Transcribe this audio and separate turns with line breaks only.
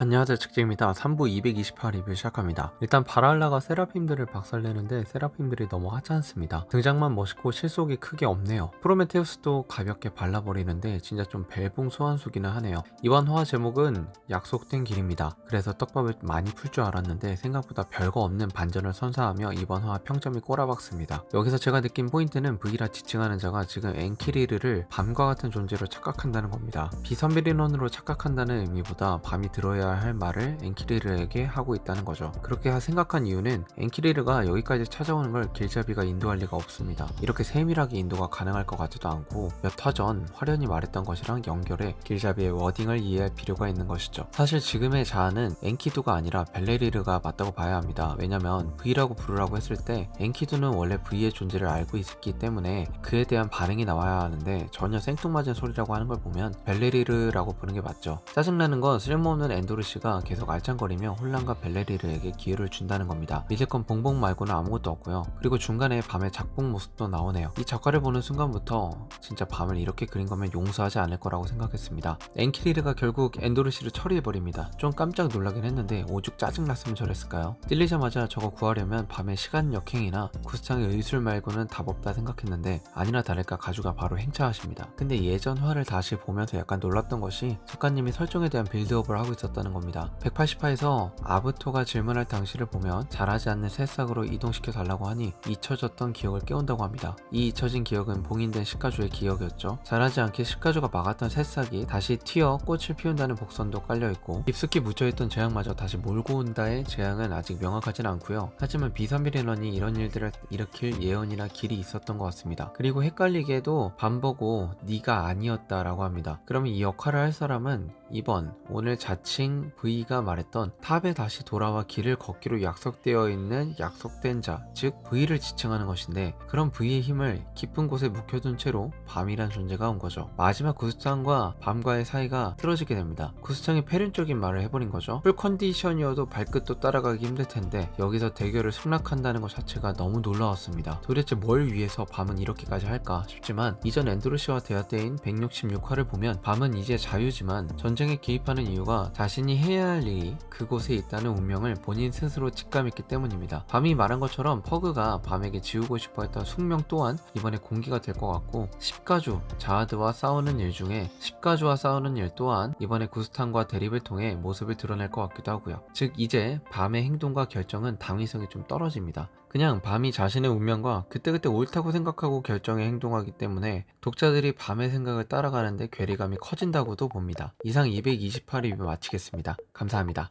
안녕하세요 측지입니다. 3부 228 리뷰 시작합니다. 일단 바랄라가 세라핌들을 박살내는데 세라핌들이 너무 하지 않습니다. 등장만 멋있고 실속이 크게 없네요. 프로메테우스도 가볍게 발라버리는데 진짜 좀 벨붕 소환수기는 하네요. 이번 화화 제목은 약속된 길입니다. 그래서 떡밥을 많이 풀 줄 알았는데 생각보다 별거 없는 반전을 선사하며 이번 화화 평점이 꼬라박습니다. 여기서 제가 느낀 포인트는 V라 지칭하는 자가 지금 엔키리르를 밤과 같은 존재로 착각한다는 겁니다. 비선비린원으로 착각한다는 의미보다 밤이 들어야 할 말을 엔키리르에게 하고 있다는 거죠. 그렇게 생각한 이유는 엔키리르가 여기까지 찾아오는 걸 길잡이가 인도할 리가 없습니다. 이렇게 세밀하게 인도가 가능할 것 같지도 않고 몇 화 전 화련히 말했던 것이랑 연결해 길잡이의 워딩을 이해할 필요가 있는 것이죠. 사실 지금의 자아는 엔키두가 아니라 벨레리르가 맞다고 봐야 합니다. 왜냐면 V라고 부르라고 했을 때 엔키두는 원래 V의 존재를 알고 있었기 때문에 그에 대한 반응이 나와야 하는데 전혀 생뚱맞은 소리라고 하는 걸 보면 벨레리르라고 부르는 게 맞죠. 짜증나는 건 쓸모없는 엔도 르시가 계속 알짱거리며 혼란과 벨레리르에게 기회를 준다는 겁니다. 믿을건 봉봉 말고는 아무것도 없고요. 그리고 중간에 밤의 작봉 모습도 나오네요. 이 작가를 보는 순간부터 진짜 밤을 이렇게 그린 거면 용서하지 않을 거라고 생각했습니다. 엔키리르가 결국 엔도르시를 처리해버립니다. 좀 깜짝 놀라긴 했는데 오죽 짜증났으면 저랬을까요? 찔리자마자 저거 구하려면 밤에 시간 역행이나 구스창의 의술 말고는 답 없다 생각했는데 아니나 다를까 가주가 바로 행차하십니다. 근데 예전 화를 다시 보면서 약간 놀랐던 것이 작가님이 설정에 대한 빌드업을 하고 있었다는 겁니다. 180화에서 아부토가 질문할 당시를 보면 잘하지 않는 새싹으로 이동시켜 달라고 하니 잊혀졌던 기억을 깨운다고 합니다. 이 잊혀진 기억은 봉인된 식가주의 기억이었죠. 잘하지 않게 식가주가 막았던 새싹이 다시 튀어 꽃을 피운다는 복선도 깔려있고 깊숙이 묻혀있던 재앙마저 다시 몰고 온다의 재앙은 아직 명확하진 않고요. 하지만 비선비리런이 이런 일들을 일으킬 예언이나 길이 있었던 것 같습니다. 그리고 헷갈리게도 밤보고 네가 아니었다라고 합니다. 그러면 이 역할을 할 사람은 이번 오늘 자칭 V가 말했던 탑에 다시 돌아와 길을 걷기로 약속되어 있는 약속된 자, 즉 V를 지칭하는 것인데 그런 V의 힘을 깊은 곳에 묵혀둔 채로 밤이란 존재가 온 거죠. 마지막 구스창과 밤과의 사이가 틀어지게 됩니다. 구스창이 패륜적인 말을 해버린 거죠. 풀 컨디션이어도 발끝도 따라가기 힘들 텐데 여기서 대결을 승낙한다는 것 자체가 너무 놀라웠습니다. 도대체 뭘 위해서 밤은 이렇게까지 할까 싶지만 이전 엔도르시와 대화 때인 166화를 보면 밤은 이제 자유지만 전쟁에 개입하는 이유가 자신이 해야 할 일이 그곳에 있다는 운명을 본인 스스로 직감했기 때문입니다. 밤이 말한 것처럼 퍼그가 밤에게 지우고 싶어 했던 숙명 또한 이번에 공개가 될 것 같고 십가주 자하드와 싸우는 일 중에 십가주와 싸우는 일 또한 이번에 구스탄과 대립을 통해 모습을 드러낼 것 같기도 하고요. 즉 이제 밤의 행동과 결정은 당위성이 좀 떨어집니다. 그냥 밤이 자신의 운명과 그때그때 옳다고 생각하고 결정에 행동하기 때문에 독자들이 밤의 생각을 따라가는데 괴리감이 커진다고도 봅니다. 이상 228 리뷰 마치겠습니다. 감사합니다.